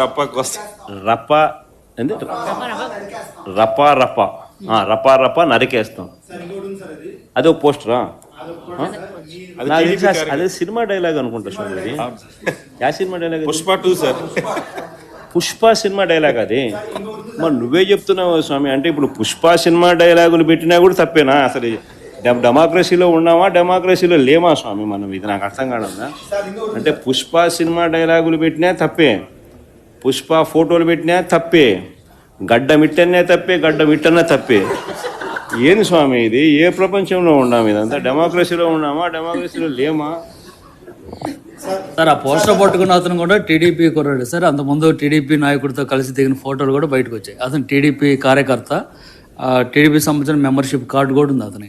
రప్పకి వస్తా రప్ప ఏంది? రప్ప రప్ప. ఆ, రప్ప రప్ప నరికేస్తాం. అదే ఒక పోస్టరా అది సినిమా డైలాగ్ అనుకుంటా స్వామి అది yeah cinema dialogue? Pushpa two sir. Pushpa cinema dialogue అది. మరి నువ్వే చెప్తున్నావు స్వామి అంటే ఇప్పుడు పుష్ప సినిమా డైలాగులు పెట్టినా కూడా తప్పేనా? అసలు డెమ- డెమోక్రసీలో ఉన్నామా డెమోక్రసీలో లేమా స్వామి మనం? ఇది నాకు అర్థం కావడం అంటే పుష్ప సినిమా డైలాగులు పెట్టినా తప్పే. పుష్ప ఫోటోలు పెట్టినా తప్పే గడ్డ మిట్టనే తప్పే గడ్డ ఇట్టనే తప్పే. ఏంది స్వామి ఇది? ఏ ప్రపంచంలో ఉన్నాము ఇదంతా? డెమోక్రసీలో ఉన్నామా? డెమోక్రసీలో లేమా? సార్ ఆ పోస్టర్ పట్టుకున్న అతను కూడా టీడీపీ కుర్రాడు. సార్ అంతకుముందు టీడీపీ నాయకుడితో కలిసి దిగిన ఫోటోలు కూడా బయటకు వచ్చాయి. అతను టీడీపీ కార్యకర్త ఆ టీడీపీ సంబంధించిన మెంబర్షిప్ కార్డు కూడా ఉంది అతని.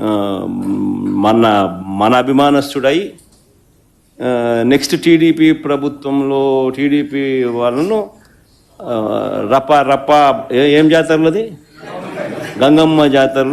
మన మన అభిమానస్తుడై నెక్స్ట్ టీడీపీ ప్రభుత్వంలో టీడీపీ వాళ్ళను రప్ప రప్ప ఏ- ఏం జాతరలది? గంగమ్మ జాతరలు.